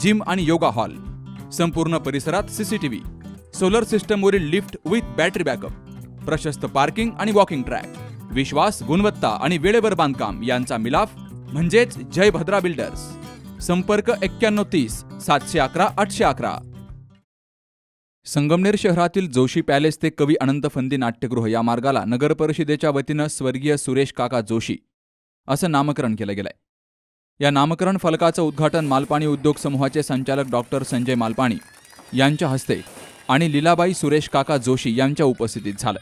Gym आणि yoga hall. संपूर्ण परिसरात सीसीटीव्ही सोलर सिस्टमवरील लिफ्ट विथ बॅटरी बॅकअप. प्रशस्त पार्किंग आणि वॉकिंग ट्रॅक. विश्वास गुणवत्ता आणि वेळेवर बांधकाम यांचा मिलाफ म्हणजेच जय भद्रा बिल्डर्स. संपर्क एक्क्याण्णव तीस सातशे अकरा आठशे अकरा. संगमनेर शहरातील जोशी पॅलेस ते कवी अनंत फंदी नाट्यगृह या मार्गाला नगर परिषदेच्या वतीनं स्वर्गीय सुरेश काका जोशी असं नामकरण केलं गेलंय. या नामकरण फलकाचं उद्घाटन मालपाणी उद्योग समूहाचे संचालक डॉक्टर संजय मालपाणी यांच्या हस्ते आणि लीलाबाई सुरेश काका जोशी यांच्या उपस्थितीत झालं.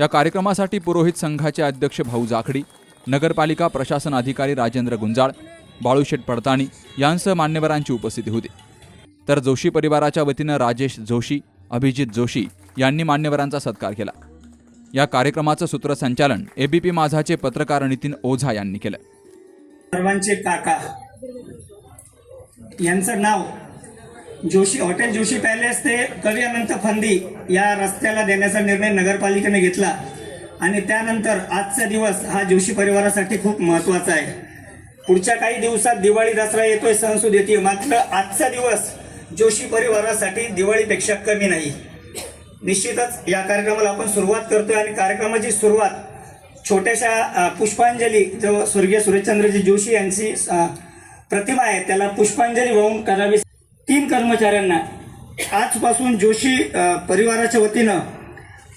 या कार्यक्रमासाठी पुरोहित संघाचे अध्यक्ष भाऊ जाखडी नगरपालिका प्रशासन अधिकारी राजेंद्र गुंजाळ बाळूशेठ पडताणी यांसह मान्यवरांची उपस्थिती होती. तर जोशी परिवाराच्या वतीनं राजेश जोशी अभिजित जोशी यांनी मान्यवरांचा सत्कार केला. या कार्यक्रमाचं सूत्रसंचालन एबीपी माझाचे पत्रकार नितीन ओझा यांनी केलं. सर्वांचे काका. यांचं नाव जोशी हॉटेल जोशी पॅलेस ते कवी अनंत फंदी या रस्त्याला देण्याचा निर्णय नगरपालिकेने घेतला. आणि त्यानंतर आजचा दिवस हा जोशी परिवारासाठी खूप महत्त्वाचा आहे. पुढच्या काही दिवसात दिवाळी दसरा येतोय सणसूद येते मात्र आजचा दिवस जोशी परिवारासाठी दिवाळीपेक्षा कमी नाही. निश्चितच या कार्यक्रमाला आपण सुरुवात करतोय आणि कार्यक्रमाची सुरुवात छोट्याशा पुष्पांजली जो स्वर्गीय सुरेशचंद्रजी जोशी यांची प्रतिमा आहे त्याला पुष्पांजली वाहून करावी. तीन कर्मचाऱ्यांना आजपासून जोशी परिवाराच्या वतीनं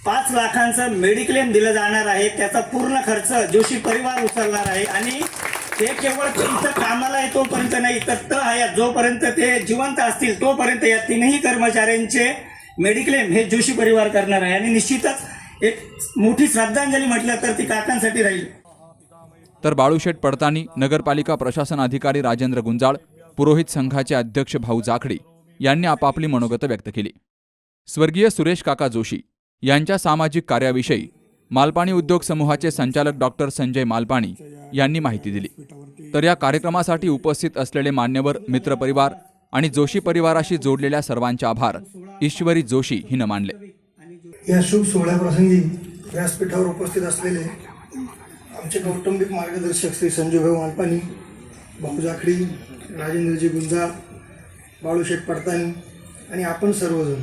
पाच लाखांचं मेडिक्लेम दिलं जाणार आहे. त्याचा पूर्ण खर्च जोशी परिवार उचलणार आहे. आणि ते केवळ इथं कामाला आहे तोपर्यंत नाही तर त हयात जोपर्यंत ते जिवंत असतील तोपर्यंत या तीनही कर्मचाऱ्यांचे मेडिक्लेम हे जोशी परिवार करणार आहे. आणि निश्चितच एक मोठी श्रद्धांजली म्हटलं तर ती काकांसाठी राहील. तर बाळूशेठ पडताणी नगरपालिका प्रशासन अधिकारी राजेंद्र गुंजाळ पुरोहित संघाचे अध्यक्ष भाऊ जाखडी यांनी आपापली मनोगत व्यक्त केली. स्वर्गीय सुरेश काका जोशी यांच्या सामाजिक कार्याविषयी मालपाणी उद्योग समूहाचे संचालक डॉक्टर संजय मालपाणी यांनी माहिती दिली. तर या कार्यक्रमासाठी उपस्थित असलेले मान्यवर मित्रपरिवार आणि जोशी परिवाराशी जोडलेल्या सर्वांचे आभार ईश्वरी जोशी हिनं मानले. या शुभ सोहळ्याप्रसंगी व्यासपीठावर उपस्थित असलेले आमचे कौटुंबिक मार्गदर्शक श्री संजूभाऊ मालपानी भाऊ जाखडी राजेंद्रजी गुंजाळ बाळूशेठ पडतानी आणि आपण सर्वजण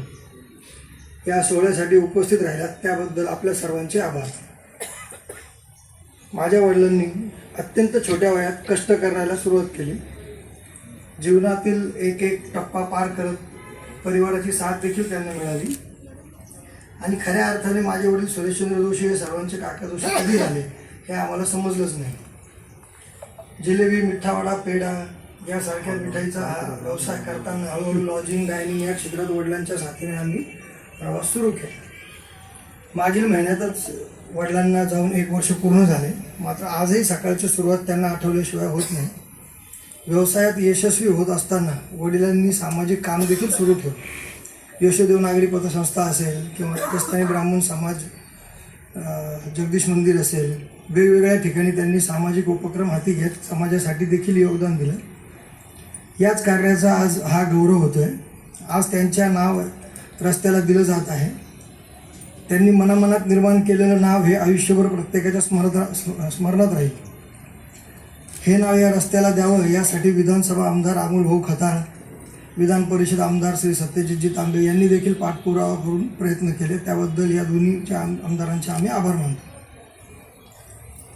या सोहळ्यासाठी उपस्थित राहिलात त्याबद्दल आपल्या सर्वांचे आभार. माझ्या वडिलांनी अत्यंत छोट्या वयात कष्ट करायला सुरुवात केली. जीवनातील एक एक टप्पा पार करत परिवाराची साथ देखील त्यांना मिळाली. आणि खऱ्या अर्थाने माझे वडील सुरेशचंद्र जोशी हे सर्वांचे काका जोशी कधी झाले हे आम्हाला समजलंच नाही. जिलेबी मिठावडा पेढा यासारख्या मिठाईचा हा व्यवसाय करताना हळूहळू लॉजिंग डायनिंग या क्षेत्रात वडिलांच्या साथीने आम्ही प्रवास सुरू केला. मागील महिन्यातच वडिलांना जाऊन एक वर्ष पूर्ण झाले. मात्र आजही सकाळची सुरुवात त्यांना आठवल्याशिवाय होत नाही. व्यवसायात यशस्वी होत असताना वडिलांनी सामाजिक काम देखील सुरू ठेवले यशोदेव नागरी पतसंस्था असेल किंवा राजस्थानी ब्राह्मण समाज जगदीश मंदिर असेल वेगवेगळ्या ठिकाणी त्यांनी सामाजिक उपक्रम हाती घेत समाजासाठी देखील योगदान दिलं. याच कार्याचा आज हा गौरव आहे आज त्यांच्या नाव रस्त्याला दिलं जात आहे. त्यांनी मनामनात निर्माण केलेलं नाव हे आयुष्यभर प्रत्येकाच्या स्मरणात स्मरणात राहील. हे नाव या रस्त्याला द्यावं यासाठी विधानसभा आमदार अमोल भाऊ खताळ विधान परिषद आमदार श्री सत्यजितजी तांबे यांनी देखील पाठपुरावा करून प्रयत्न केले. त्याबद्दल या दोन्हीच्या आम आमदारांचे आम्ही आभार मानतो.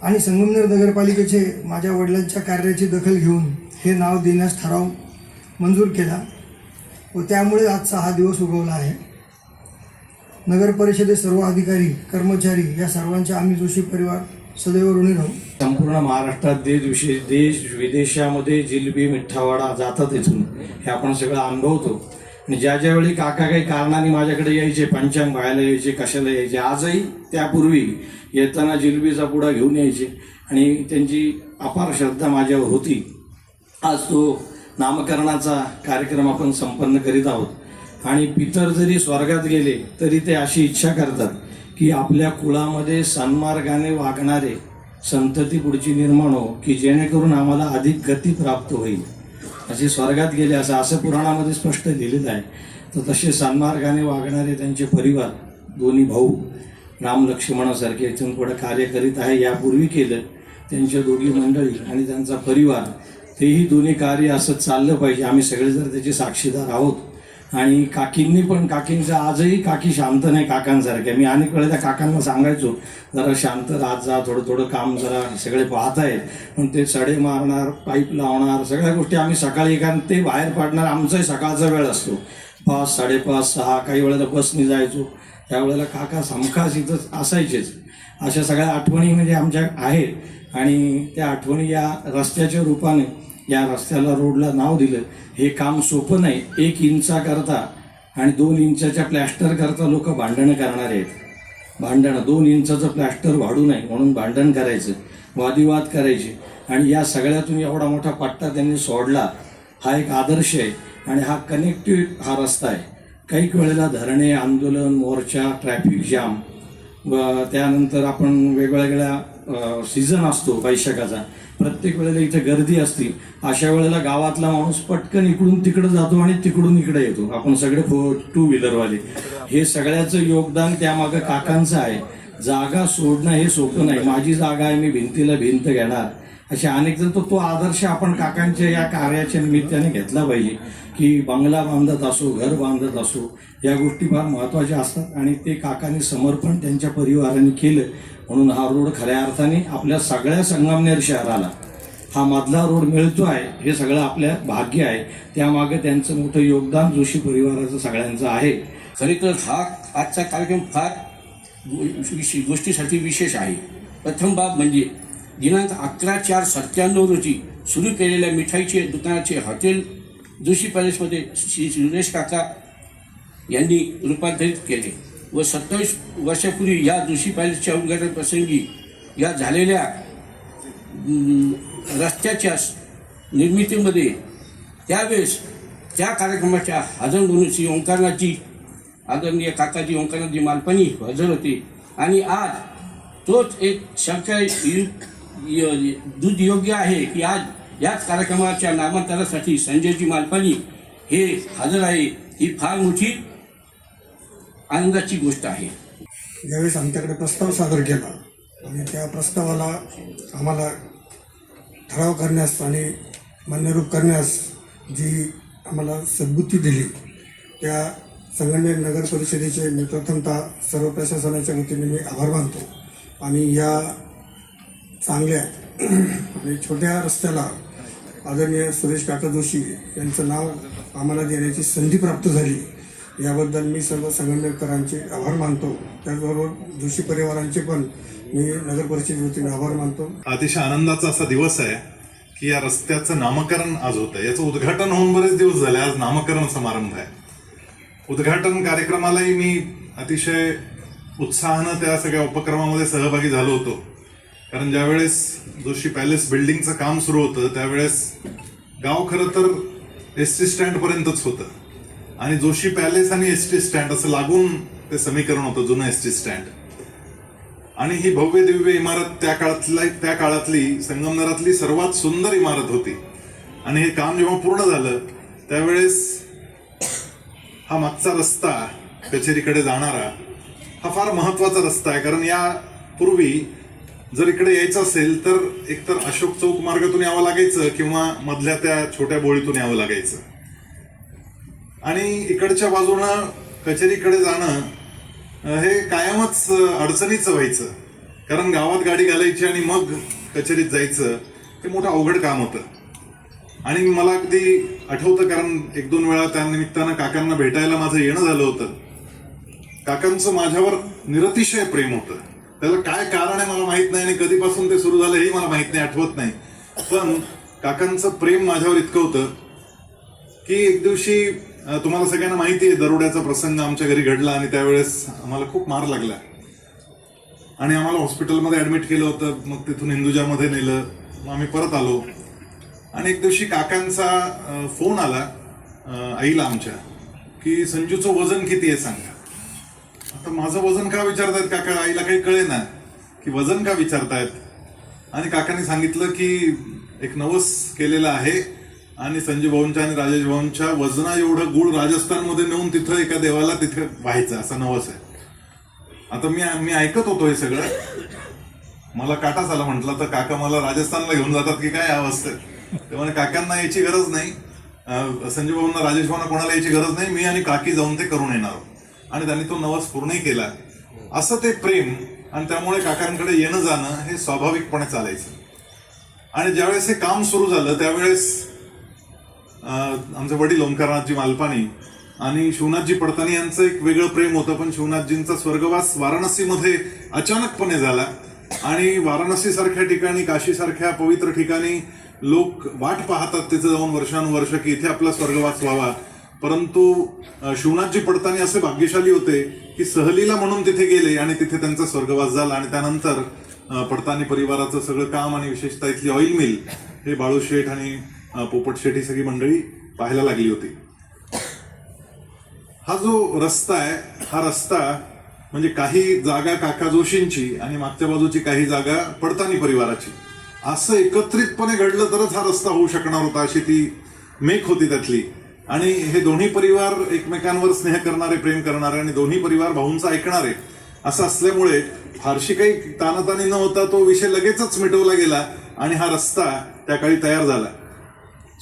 आणि संगमनेर नगरपालिकेचे माझ्या वडिलांच्या कार्याची दखल घेऊन हे नाव देण्यास ठराव मंजूर केला व त्यामुळे आजचा हा दिवस उगवला आहे. नगरपरिषदे सर्व अधिकारी कर्मचारी या सर्वांचे आम्ही जोशी परिवार सदैव ऋणी राहू. संपूर्ण महाराष्ट्रात देश विशेष देश विदेशामध्ये जिलबी मिठ्ठावाडा जातात इथून. हे आपण सगळं अनुभवतो. आणि ज्या ज्यावेळी काका काही कारणाने माझ्याकडे यायचे पंचांग व्हायला यायचे कशाला यायचे आजही त्यापूर्वी येताना जिलबीचा पुडा घेऊन यायचे. आणि त्यांची अपार श्रद्धा माझ्यावर होती. आज तो नामकरणाचा कार्यक्रम आपण संपन्न करीत आहोत. आणि पितर जरी स्वर्गात गेले तरी ते अशी इच्छा करतात. की आपल्या कुळामध्ये सन्मार्गाने वागणारे संतती पुढची निर्माण हो की जेणेकरून आम्हाला अधिक गती प्राप्त होईल. असे स्वर्गात गेले असं असं पुराणामध्ये स्पष्ट लिहिलेलं आहे. तर तसे सन्मार्गाने वागणारे त्यांचे परिवार दोन्ही भाऊ राम लक्ष्मणासारखे इथून पुढे कार्य करीत आहे यापूर्वी केलं त्यांच्या दोघी मंडळी आणि त्यांचा परिवार तेही दोन्ही कार्य असं चाललं पाहिजे. आम्ही सगळे जर त्याचे साक्षीदार आहोत आणि काकींनी पण काकींचं आजही काकी शांत नाही काकांसारख्या मी अनेक वेळा त्या काकांना सांगायचो जरा शांत राहत जा थोडं थोडं काम जरा सगळे पाहत आहेत पण ते सडे मारणार पाईप लावणार सगळ्या गोष्टी आम्ही सकाळी कारण ते बाहेर पाडणार आमचाही सकाळचा वेळ असतो. पाच साडेपाच सहा काही वेळेला बसने जायचो. त्यावेळेला काका समखास इथं असायचेच. अशा सगळ्या आठवणी म्हणजे आमच्या आहेत. आणि त्या आठवणी या रस्त्याच्या रूपाने या रस्त्याला रोडला नाव दिलं. हे काम सोपं नाही. एक इंचा करता आणि दोन इंचाच्या प्लॅस्टर करता लोक भांडणं करणार आहेत. भांडणं. दोन इंचाचं प्लॅस्टर वाढू नये म्हणून भांडण करायचं. वादिवाद करायचे. आणि या सगळ्यातून एवढा मोठा पट्टा त्यांनी सोडला. हा एक आदर्श आहे आणि हा कनेक्टिव्ह हा रस्ता आहे. काही वेळेला धरणे आंदोलन मोर्चा ट्रॅफिक जाम व त्यानंतर आपण वेगवेगळ्या सीझन असतो वैशाखाचा. प्रत्येक वेळेला इथे गर्दी असते. अशा वेळेला गावातला माणूस पटकन इकडून तिकडं जातो आणि तिकडून इकडे येतो. आपण सगळे फो टू व्हीलरवाले हे सगळ्याचं योगदान त्यामागं काकांचं आहे. जागा सोडणं हे सोपं नाही. माझी जागा आहे मी भिंतीला भिंत घेणार. असे अनेक जण तो तो आदर्श आपण काकांच्या या कार्याच्या निमित्ताने घेतला पाहिजे. की बंगला बांधत असो घर बांधत असो या गोष्टी फार महत्त्वाच्या असतात. आणि ते काकांनी समर्पण त्यांच्या परिवाराने केलं. म्हणून हा रोड खऱ्या अर्थाने आपल्या सगळ्या संगमनेर शहराला हा मधला रोड मिळतो आहे हे सगळं आपल्या भाग्य आहे. त्यामागे त्यांचं मोठं योगदान जोशी परिवाराचं सगळ्यांचं आहे. खरे तर हा आजचा कार्यक्रम फार गोष्टीसाठी विशेष आहे. प्रथम बाब म्हणजे दिनांक अकरा चार सत्त्याण्णव रोजी सुरू केलेल्या मिठाईचे दुकानाचे हॉटेल जोशी पॅलेसमध्ये श्री सुरेश काका यांनी रूपांतरित केले. व सत्तावीस वर्षापूर्वी या जोशी पॅलेसच्या उद्घाटन प्रसंगी या झालेल्या रस्त्याच्या निर्मितीमध्ये त्यावेळेस त्या कार्यक्रमाच्या हजर म्हणून श्री ओंकारनाथजी आदरणीय काकाजी ओंकारनाथजी मालपानी हजर होते. आणि आज तोच एक शंका दूध योग्य आहे की आज याच कार्यक्रमाच्या नामांतरासाठी संजयजी मालपानी हे हजर आहे. ही फार मोठी आनंदाची गोष्ट आहे. ज्यावेळेस आमच्याकडे प्रस्ताव सादर केला आणि त्या प्रस्तावाला आम्हाला ठराव करण्यास आणि मान्यरूप करण्यास जी आम्हाला सद्बुद्धी दिली त्या संगमनेर नगर परिषदेचे मी प्रथमतः सर्व प्रशासनाच्या वतीने मी आभार मानतो. आणि या चांगल्या आणि छोट्या रस्त्याला आदरणीय सुरेश काका जोशी यांचं नाव आम्हाला देण्याची संधी प्राप्त झाली. याबद्दल मी सर्व संगमनेरकरांचे आभार मानतो. त्याचबरोबर जोशी परिवारांचे पण मी नगर परिषद वतीने आभार मानतो. अतिशय आनंदाचा असा दिवस आहे की या रस्त्याचं नामकरण आज होत आहे याचं उद्घाटन होऊन बरेच दिवस झाले. आज नामकरण समारंभ आहे. उद्घाटन कार्यक्रमालाही मी अतिशय उत्साहानं त्या सगळ्या उपक्रमामध्ये सहभागी झालो होतो. कारण ज्यावेळेस जोशी पॅलेस बिल्डिंगचं काम सुरू होतं त्यावेळेस गाव खरं तर एस टी स्टँडपर्यंतच होतं. आणि जोशी पॅलेस आणि एस टी स्टँड असं लागून ते समीकरण होतं जुनं एस टी स्टँड. आणि ही भव्य दिव्य इमारत त्या काळातली त्या काळातली संगमनेरातली सर्वात सुंदर इमारत होती. आणि हे काम जेव्हा पूर्ण झालं त्यावेळेस हा मागचा रस्ता कचेरीकडे जाणारा हा फार महत्त्वाचा रस्ता आहे. कारण या पूर्वी जर इकडे यायचं असेल तर एकतर अशोक चौक मार्गातून यावं लागायचं किंवा मधल्या त्या छोट्या बोळीतून यावं लागायचं. आणि इकडच्या बाजूनं कचेरीकडे जाणं हे कायमच अडचणीचं व्हायचं. कारण गावात गाडी घालायची आणि मग कचेरीत जायचं हे मोठं अवघड काम होतं. आणि मला अगदी आठवतं कारण एक दोन वेळा त्या निमित्तानं काकांना भेटायला माझं येणं झालं होतं. काकांचं माझ्यावर निरतिशय प्रेम होतं. त्याला काय कारण आहे मला माहीत नाही आणि कधीपासून ते सुरू झालं हेही मला माहीत नाही आठवत नाही. पण काकांचं प्रेम माझ्यावर इतकं होतं की एक दिवशी तुम्हाला सगळ्यांना माहिती आहे दरोड्याचा प्रसंग आमच्या घरी घडला आणि त्यावेळेस आम्हाला खूप मार लागला. आणि आम्हाला हॉस्पिटलमध्ये ऍडमिट केलं होतं मग तिथून हिंदुजामध्ये नेलं मग आम्ही परत आलो. आणि एक दिवशी काकांचा फोन आला आईला आमच्या की संजूचं वजन किती आहे सांगा. आता माझं वजन का विचारतायत काका? आईला काही कळे ना की वजन का विचारतायत? आणि काकांनी सांगितलं की एक नवस केलेला आहे आणि संजय भाऊंच्या आणि राजेश भाऊंच्या वजना एवढं गुळ राजस्थानमध्ये नेऊन तिथं एका देवाला तिथे व्हायचं असं नवस आहे. आता मी मी ऐकत होतो हे सगळं. मला काटाच आला म्हटलं तर काका मला राजस्थानला घेऊन जातात की काय अवस्थेत त्यामुळे काकांना यायची गरज नाही. संजय भाऊंना राजेश भाऊंना कोणाला यायची गरज नाही. मी आणि काकी जाऊन ते करून येणार आणि त्यांनी तो नवस पूर्णही केला. असं ते प्रेम आणि त्यामुळे काकांकडे येणं जाणं हे स्वाभाविकपणे चालायचं. आणि ज्यावेळेस हे काम सुरू झालं त्यावेळेस आमचे वडील ओंकारनाथजी मालपानी आणि शिवनाथजी पडतानी यांचं एक वेगळं प्रेम होतं पण शिवनाथजींचा स्वर्गवास वाराणसीमध्ये अचानकपणे झाला. आणि वाराणसी सारख्या ठिकाणी काशीसारख्या पवित्र ठिकाणी लोक वाट पाहतात तिथे जाऊन वर्षानुवर्ष की इथे आपला स्वर्गवास व्हावा. परंतु शिवनाथजी पडतानी असे भाग्यशाली होते की सहलीला म्हणून तिथे गेले आणि तिथे त्यांचा स्वर्गवास झाला आणि त्यानंतर पडतानी परिवाराचं सगळं काम आणि विशेषतः इथली ऑइल मिल हे बाळू शेठ आणि पोपट शेठ सगळी मंडळी पाहायला लागली होती. हा जो रस्ता आहे हा रस्ता म्हणजे काही जागा काका जोशींची आणि मागच्या बाजूची काही जागा पडतानी परिवाराची. असं एकत्रितपणे घडलं तरच हा रस्ता होऊ शकणार होता अशी ती मेक होती त्यातली. आणि हे दोन्ही परिवार एकमेकांवर स्नेह करणारे प्रेम करणारे आणि दोन्ही परिवार भाऊंचं ऐकणारे असं असल्यामुळे फारशी काही तानातानी न होता तो विषय लगेचच मिटवला गेला आणि हा रस्ता त्या काळी तयार झाला.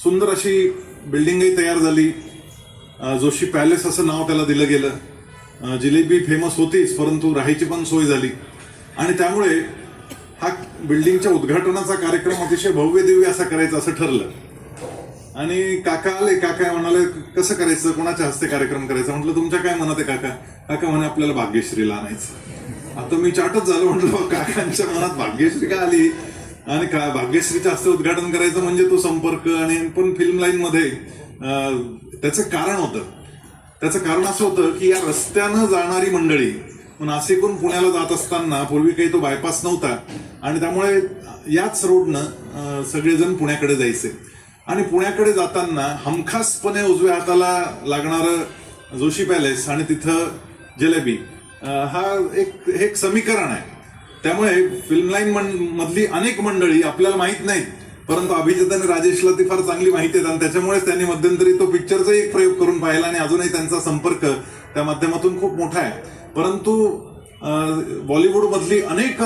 सुंदर अशी बिल्डिंगही तयार झाली. जोशी पॅलेस असं नाव त्याला दिलं गेलं. जिलेबी फेमस होतीच परंतु राहायची पण सोय झाली. आणि त्यामुळे हा बिल्डिंगच्या उद्घाटनाचा कार्यक्रम अतिशय भव्य दिव्य असा करायचा असं ठरलं. आणि काका आले काका म्हणाले कसं करायचं? कोणाच्या हस्ते कार्यक्रम करायचा? म्हटलं तुमच्या काय मनात आहे काका? काका म्हणे आपल्याला भाग्यश्रीला आणायचं. आता मी चाटच झालो म्हटलं काकांच्या मनात भाग्यश्री का आली? आणि का भाग्यश्रीच्या हस्ते उद्घाटन करायचं म्हणजे तो संपर्क आणि पण फिल्म लाईन मध्ये त्याचं कारण होतं. त्याचं कारण असं होतं की या रस्त्यानं जाणारी मंडळी नाशिकहून पुण्याला जात असताना पूर्वी काही तो बायपास नव्हता आणि त्यामुळे याच रोडनं सगळेजण पुण्याकडे जायचे. आणि पुण्याकडे जाताना हमखासपणे उजव्या हाताला लागणारं जोशी पॅलेस आणि तिथं जिलेबी हा एक हे एक समीकरण आहे. त्यामुळे फिल्म लाईन मधली अनेक मंडळी आपल्याला माहीत नाहीत. परंतु अभिजित आणि राजेशला ती फार चांगली माहिती आहेत आणि त्याच्यामुळेच त्यांनी मध्यंतरी तो पिक्चरचा एक प्रयोग करून पाहिला आणि अजूनही त्यांचा संपर्क त्या माध्यमातून खूप मोठा आहे. परंतु बॉलिवूडमधली अनेक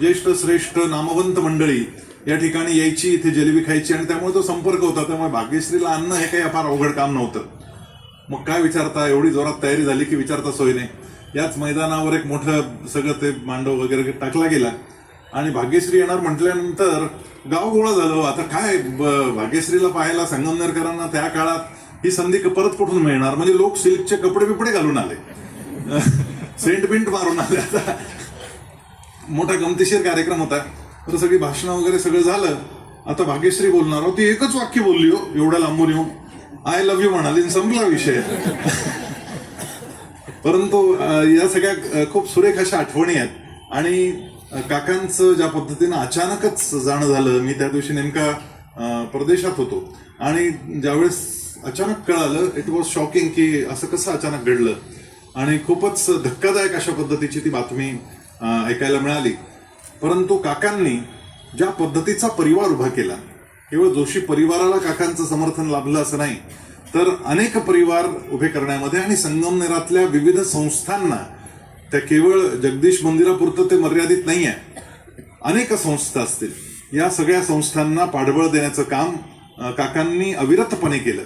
ज्येष्ठ श्रेष्ठ नामवंत मंडळी या ठिकाणी यायची इथे जलेबी खायची आणि त्यामुळे तो संपर्क होता. त्यामुळे भाग्यश्रीला आणणं हे काही फार अवघड काम नव्हतं. मग काय विचारता? एवढी जोरात तयारी झाली की विचारता सोय नाही. याच मैदानावर एक मोठं सगळं ते मांडव वगैरे टाकला गेला. आणि भाग्यश्री येणार म्हटल्यानंतर गाव गोळा झालं. आता काय भाग्यश्रीला पाहायला संगमनेरकरांना त्या काळात ही संधी परत कुठून मिळणार? म्हणजे लोक सिल्कचे कपडे बिपडे घालून आले. सेंट बिंट मारून आले. आता मोठा गमतीशीर कार्यक्रम होता. तर सगळी भाषणं वगैरे सगळं झालं. आता भाग्यश्री बोलणार. हो ती एकच वाक्य बोलली हो. एवढ्या लांबून येऊन. आय लव्ह यू म्हणाली. संपला विषय. परंतु या सगळ्या खूप सुरेख अशा आठवणी आहेत. आणि काकांचं ज्या पद्धतीनं अचानकच जाणं झालं मी त्या दिवशी नेमका परदेशात होतो. आणि ज्यावेळेस अचानक कळालं इट वॉज शॉकिंग की असं कसं अचानक घडलं. आणि खूपच धक्कादायक अशा पद्धतीची ती बातमी ऐकायला मिळाली. परंतु काकांनी ज्या पद्धतीचा परिवार उभा केला केवळ जोशी परिवाराला काकांचं समर्थन लाभलं असं नाही तर अनेक परिवार उभे करण्यामध्ये आणि संगमनेरातल्या विविध संस्थांना त्या केवळ जगदीश मंदिरापुरतं ते मर्यादित नाही आहे अनेक संस्था असतील. या सगळ्या संस्थांना पाठबळ देण्याचं काम काकांनी अविरतपणे केलं.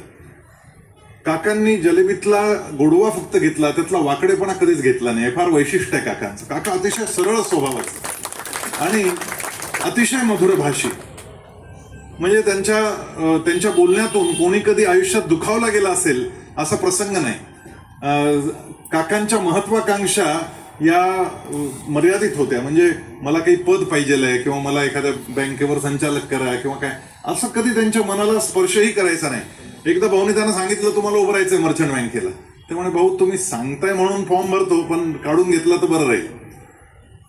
काकांनी जलेबीतला गोडवा फक्त घेतला त्यातला वाकडेपणा कधीच घेतला नाही. हे फार वैशिष्ट्य आहे काकांचं. काका अतिशय सरळ स्वभावाचं. आणि अतिशय मधुर भाषी. म्हणजे त्यांच्या त्यांच्या बोलण्यातून कोणी कधी आयुष्यात दुखावला गेला असेल असा प्रसंग नाही. काकांच्या महत्वाकांक्षा या मर्यादित होत्या. म्हणजे मला काही पद पाहिजे आहे किंवा मला एखाद्या बँकेवर संचालक करा किंवा काय. असं कधी त्यांच्या मनाला स्पर्शही करायचा नाही. एकदा भाऊने त्यांना सांगितलं तुम्हाला उभं राहायचं मर्चंट बँकेला ते म्हणे भाऊ तुम्ही सांगताय म्हणून फॉर्म भरतो पण काढून घेतला तर बरं राहील.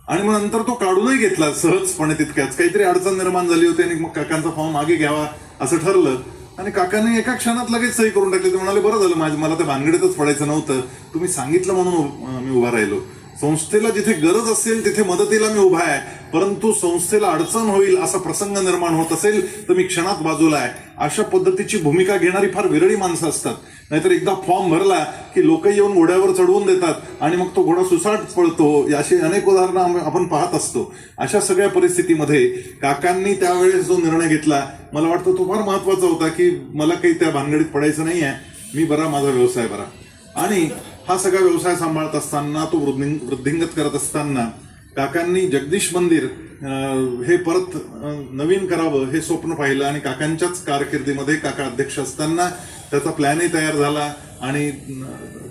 आणि मग नंतर तो काढूनही घेतला सहजपणे तितक्याच. काहीतरी अडचण निर्माण झाली होती आणि मग काकांचा फॉर्म मागे घ्यावा असं ठरलं. आणि काकांनी एका क्षणात लगेच सही करून टाकली. ते म्हणाले बरं झालं माझं मला त्या भानगडीतच पडायचं नव्हतं. तुम्ही सांगितलं म्हणून मी उभा राहिलो. संस्थेला जिथे गरज असेल तिथे मदतीला मी उभा आहे. परंतु संस्थेला अडचण होईल असा प्रसंग निर्माण होत असेल तर मी क्षणात बाजूला आहे. अशा पद्धतीची भूमिका घेणारी फार विरळी माणसं असतात. नाहीतर एकदा फॉर्म भरला की लोक येऊन घोड्यावर चढवून देतात आणि मग तो घोडा सुसाट पळतो. अशी अनेक उदाहरणं आपण पाहत असतो. अशा सगळ्या परिस्थितीमध्ये काकांनी त्यावेळेस जो निर्णय घेतला मला वाटतं तो फार महत्त्वाचा होता की मला काही त्या भानगडीत पडायचं नाही आहे मी बरा माझा व्यवसाय बरा. आणि हा सगळा व्यवसाय सांभाळत असताना तो वृद्धिंग वृद्धिंगत करत असताना काकांनी जगदीश मंदिर हे परत नवीन करावं हे स्वप्न पाहिलं आणि काकांच्याच कारकिर्दीमध्ये काका अध्यक्ष असताना त्याचा प्लॅनही तयार झाला आणि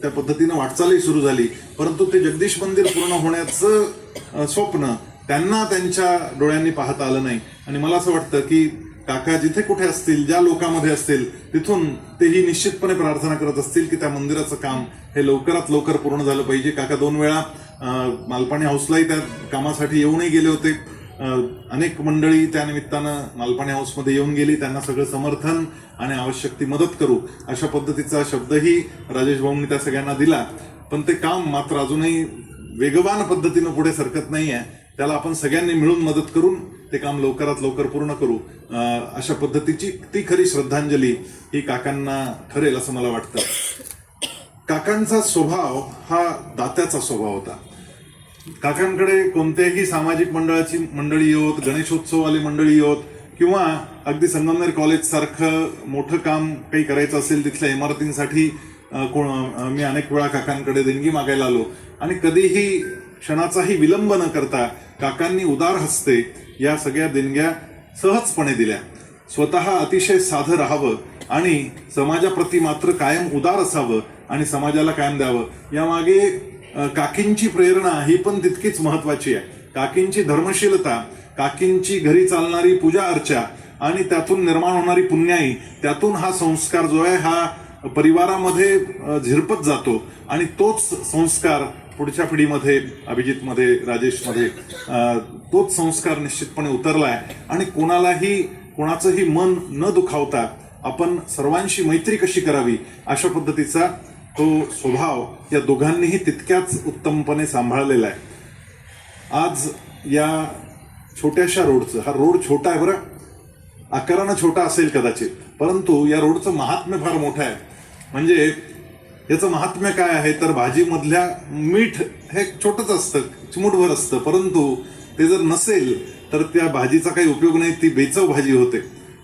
त्या पद्धतीनं वाटचालही सुरू झाली. परंतु ते जगदीश मंदिर पूर्ण होण्याचं स्वप्न त्यांना त्यांच्या डोळ्यांनी पाहता आलं नाही. आणि मला असं वाटतं की काका जिथे कुठे असतील ज्या लोकांमध्ये असतील तिथून तेही निश्चितपणे प्रार्थना करत असतील की त्या मंदिराचं काम हे लवकरात लवकर पूर्ण झालं पाहिजे. काका दोन वेळा मालपाणी हाऊसलाही त्या कामासाठी येऊनही गेले होते. अनेक मंडळी त्या निमित्तानं मालपाणी हाऊसमध्ये येऊन गेली. त्यांना सगळं समर्थन आणि आवश्यक ती मदत करू अशा पद्धतीचा शब्दही राजेश भाऊंनी त्या सगळ्यांना दिला. पण ते काम मात्र अजूनही वेगवान पद्धतीनं पुढे सरकत नाही आहे त्याला आपण सगळ्यांनी मिळून मदत करून ते काम लवकरात लवकर पूर्ण करू. अं, अशा पद्धतीची ती खरी श्रद्धांजली ही काकांना ठरेल असं मला वाटतं. काकांचा स्वभाव हा दात्याचा स्वभाव होता. काकांकडे कोणत्याही सामाजिक मंडळाची मंडळी होत गणेशोत्सववाली मंडळी होत किंवा अगदी संगमनेर कॉलेज सारखं मोठं काम काही करायचं असेल तिथल्या इमारतींसाठी कोण मी अनेक वेळा काकांकडे देणगी मागायला आलो. आणि कधीही क्षणाचाही विलंब न करता काकांनी उदार हस्ते या सगळ्या देणग्या सहजपणे दिल्या. स्वतः अतिशय साधं राहावं आणि समाजाप्रती मात्र कायम उदार असावं आणि समाजाला कायम द्यावं. यामागे काकींची प्रेरणा ही पण तितकीच महत्वाची आहे. काकींची धर्मशीलता काकींची घरी चालणारी पूजा अर्चा आणि त्यातून निर्माण होणारी पुण्याई त्यातून हा संस्कार जो आहे हा परिवारामध्ये झिरपत जातो आणि तोच संस्कार पुढच्या पिढीमध्ये अभिजितमध्ये राजेशमध्ये तोच संस्कार निश्चितपणे उतरला आहे आणि कोणालाही कोणाचंही मन न दुखावता आपण सर्वांशी मैत्री कशी करावी अशा पद्धतीचा तो स्वभाव या दोघांनीही तितक्याच उत्तमपणे सांभाळलेला आहे आज या छोट्याशा रोडचं हा रोड छोटा आहे बरं. आकारानं छोटा असेल कदाचित परंतु या रोडचं महात्म्य फार मोठं आहे. म्हणजे याचं महात्म्य काय आहे? तर भाजीमधल्या मीठ हे छोटंच असतं चिमूटभर असतं. परंतु ते जर नसेल तर त्या भाजीचा काही उपयोग नाही. ती बेचव भाजी होते.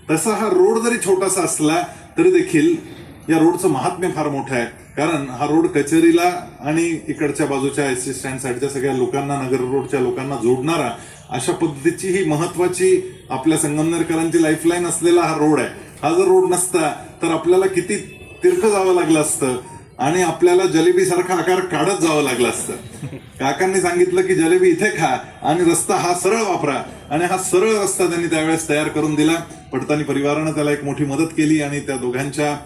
तसा हा रोड जरी छोटासा असला तरी देखील या रोडचं महात्म्य फार मोठं आहे. कारण हा रोड कचेरीला आणि इकडच्या बाजूच्या एस टी स्टँड साईडच्या सगळ्या लोकांना नगर रोडच्या लोकांना जोडणारा अशा पद्धतीची ही महत्वाची आपल्या संगमनेरकरांची लाईफलाईन असलेला हा रोड आहे. हा जर रोड नसता तर आपल्याला किती तिरकं जावं लागलं असतं. आणि आपल्याला जलेबी सारखा आकार काढत जावं लागलं असतं. काकांनी सांगितलं की जलेबी इथे खा आणि रस्ता हा सरळ वापरा. आणि हा सरळ रस्ता त्यांनी त्यावेळेस तयार करून दिला. पडतानी परिवारानं त्याला एक मोठी मदत केली आणि त्या दोघांच्या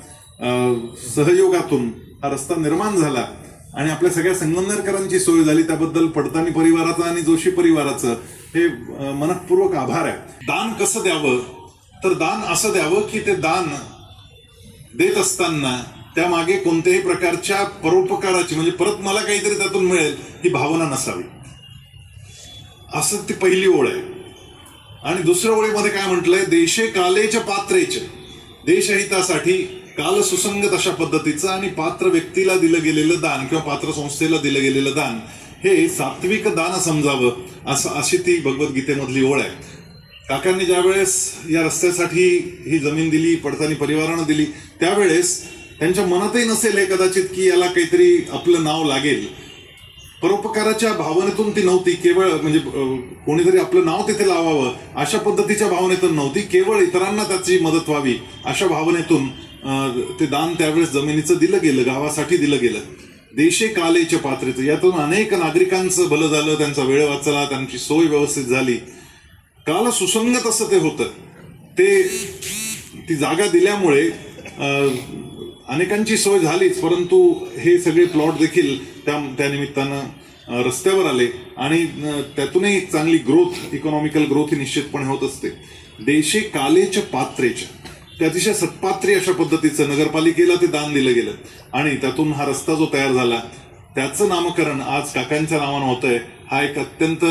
अं, सहयोगातून हा रस्ता निर्माण झाला. आणि आपल्या सगळ्या संगमनेरकरांची सोय झाली. त्याबद्दल पडतानी परिवाराचं आणि जोशी परिवाराचं हे मनपूर्वक आभार आहे. दान कसं द्यावं? तर दान असं द्यावं की ते दान देत असताना त्यामागे कोणत्याही प्रकारच्या परोपकाराची म्हणजे परत मला काहीतरी त्यातून मिळेल ही भावना नसावी. असं ती पहिली ओळ आहे. आणि दुसऱ्या ओळीमध्ये काय म्हटलंय? देशे कालेच्या पात्रेचे. देशहितासाठी काल सुसंगत अशा पद्धतीचं आणि पात्र व्यक्तीला दिलं गेलेलं दान किंवा पात्र संस्थेला दिलं गेलेलं दान हे सात्विक दान समजावं असं अशी ती भगवद्गीतेमधली ओळ आहे. काकांनी ज्यावेळेस या रस्त्यासाठी ही जमीन दिली पडतानी परिवारानं दिली त्यावेळेस त्यांच्या मनातही नसेल हे कदाचित की याला काहीतरी आपलं नाव लागेल. परोपकाराच्या भावनेतून ती नव्हती केवळ म्हणजे कोणीतरी आपलं नाव तिथे लावावं अशा पद्धतीच्या भावनेतून नव्हती केवळ इतरांना त्याची मदत व्हावी अशा भावनेतून ते दान त्यावेळेस जमिनीचं दिलं गेलं गावासाठी दिलं गेलं. देशे कालेच्या पात्रेचं यातून अनेक नागरिकांचं भलं झालं त्यांचा वेळ वाचला त्यांची सोय व्यवस्थित झाली. काल सुसंगत असं ते होतं. ते ती जागा दिल्यामुळे अनेकांची सोय झालीच परंतु हे सगळे प्लॉट देखील त्या त्यानिमित्तानं रस्त्यावर आले आणि त्यातूनही चांगली ग्रोथ इकॉनॉमिकल ग्रोथ ही निश्चितपणे होत असते. देशे कालेच पात्रेच्या ते अतिशय सत्पात्री अशा पद्धतीचं नगरपालिकेला ते दान दिलं गेलं आणि त्यातून हा रस्ता जो तयार झाला त्याचं नामकरण आज काकांच्या नावानं आहे हा एक अत्यंत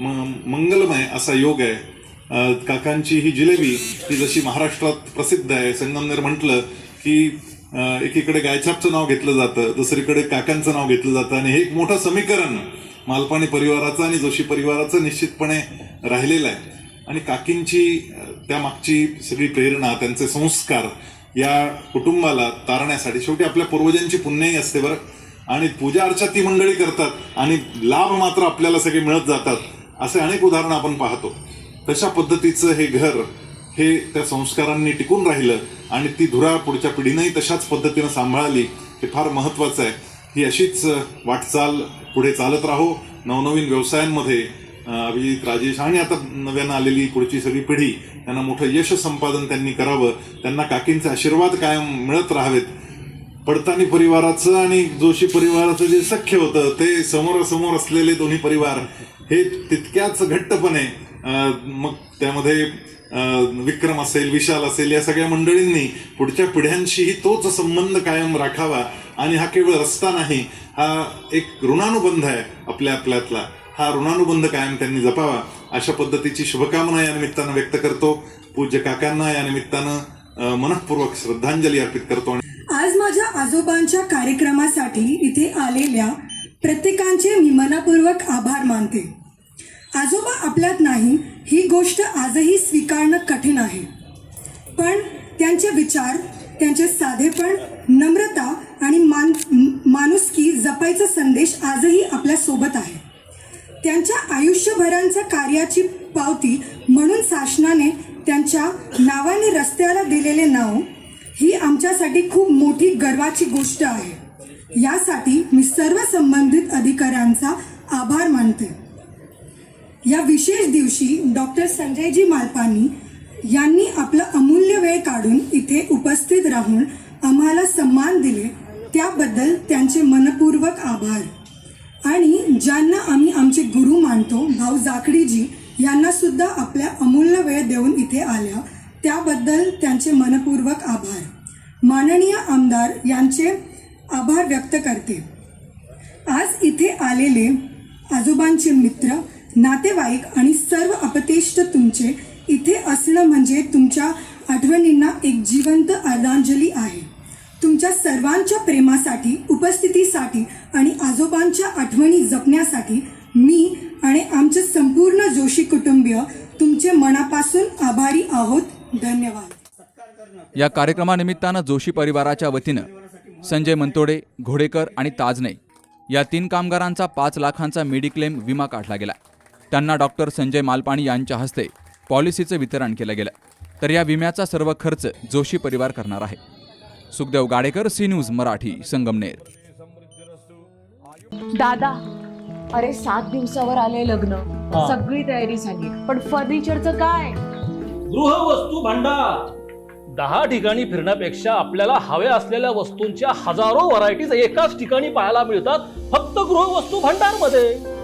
म- मंगलमय असा योग आहे. काकांची ही जिलेबी ही जशी महाराष्ट्रात प्रसिद्ध आहे संगमनेर म्हटलं की एकीकडे गायछापचं नाव घेतलं जातं दुसरीकडे काकांचं नाव घेतलं जातं आणि हे एक मोठं समीकरण मालपाणी परिवाराचं आणि जोशी परिवाराचं निश्चितपणे राहिलेलं आहे. आणि काकींची त्या त्यामागची सगळी प्रेरणा त्यांचे संस्कार या कुटुंबाला तारण्यासाठी शेवटी आपल्या पूर्वजांची पुण्याही असते बरं. आणि पूजा अर्चा ती मंडळी करतात आणि लाभ मात्र आपल्याला सगळे मिळत जातात असे अनेक उदाहरणं आपण पाहतो. तशा पद्धतीचं हे घर हे त्या संस्कारांनी टिकून राहिलं आणि ती धुरा पुढच्या पिढीनंही तशाच पद्धतीनं सांभाळली हे फार महत्वाचं आहे. ही अशीच वाटचाल पुढे चालत राहो. नवनवीन व्यवसायांमध्ये अभिजित राजेश आणि आता नव्यानं आलेली पुढची सगळी पिढी त्यांना मोठं यश संपादन त्यांनी करावं. त्यांना काकींचे आशीर्वाद कायम मिळत राहावेत. पडतानी परिवाराचं आणि जोशी परिवाराचं जे सख्य होतं ते समोरासमोर असलेले दोन्ही परिवार हे तितक्याच घट्टपणे मग त्यामध्ये विक्रम असेल विशाल असेल या सगळ्या मंडळींनी पुढच्या पिढ्यांशीही तोच संबंध कायम राखावा. आणि हा केवळ रस्ता नाही हा एक ऋणानुबंध आहे आपल्या आपल्यातला. हा ऋणानुबंध कायम त्यांनी जपावा. अशा पद्धतीची शुभकामना या निमित्तानं व्यक्त करतो. पूज्य काकांना या निमित्तानं मनपूर्वक श्रद्धांजली अर्पित करतो आज माझ्या आजोबांच्या कार्यक्रमासाठी इथे आलेल्या प्रत्येकांचे मी मनापूर्वक आभार मानते. आजोबा आपल्यात नाही ही गोष्ट आजही स्वीकारणं कठीण आहे. पण त्यांचे विचार त्यांचे साधेपण नम्रता आणि मान माणुसकी जपायचा संदेश आजही आपल्यासोबत आहे. त्यांच्या आयुष्यभरांच्या कार्याची पावती म्हणून शासनाने त्यांच्या नावाने रस्त्याला दिलेले नाव ही आमच्यासाठी खूप मोठी गर्वाची गोष्ट आहे. यासाठी मी सर्व संबंधित अधिकाऱ्यांचा आभार मानते. या विशेष दिवशी डॉक्टर संजयजी मालपानी यांनी आपला अमूल्य वेळ काढून इथे उपस्थित राहून आम्हाला सन्मान दिले. त्याबद्दल त्यांचे मनपूर्वक आभार. आणि ज्यांना आम्ही आमचे गुरु मानतो भाऊ जाकडीजी यांना सुद्धा आपल्या अमूल्य वेळ देऊन इथे आल्या. त्याबद्दल त्यांचे मनपूर्वक आभार. माननीय आमदार यांचे आभार व्यक्त करते. आज इथे आलेले आजोबांचे मित्र नातेवाईक आणि सर्व अपतेष्ट तुमचे इथे असणं म्हणजे तुमच्या आठवणींना एक जिवंत आदरांजली आहे. तुमच्या सर्वांच्या प्रेमासाठी उपस्थितीसाठी आणि आजोबांच्या आठवणी जपण्यासाठी मी आणि आमचे संपूर्ण जोशी कुटुंबीय तुमचे मनापासून आभारी आहोत. धन्यवाद. या कार्यक्रमानिमित्तानं जोशी परिवाराच्या वतीनं संजय मंतोडे घोडेकर आणि ताजने या तीन कामगारांचा पाच लाखांचा मेडिक्लेम विमा काढला गेला. त्यांना डॉक्टर संजय मालपाणी यांच्या हस्ते पॉलिसीचं वितरण केलं गेलं. तर या विम्याचा सर्व खर्च जोशी परिवार करणार आहे. Sukhdev Gadekar C news Marathi Sangamner. दादा अरे सात दिवसावर आले लग्न. सगळी तयारी झाली पण फर्निचरचं काय? गृहवस्तू भांडार. दहा ठिकाणी फिरण्यापेक्षा आपल्याला हव्या असलेल्या वस्तूंच्या हजारो व्हरायटीज एकाच ठिकाणी पाहायला मिळतात फक्त गृहवस्तू भांडारमध्ये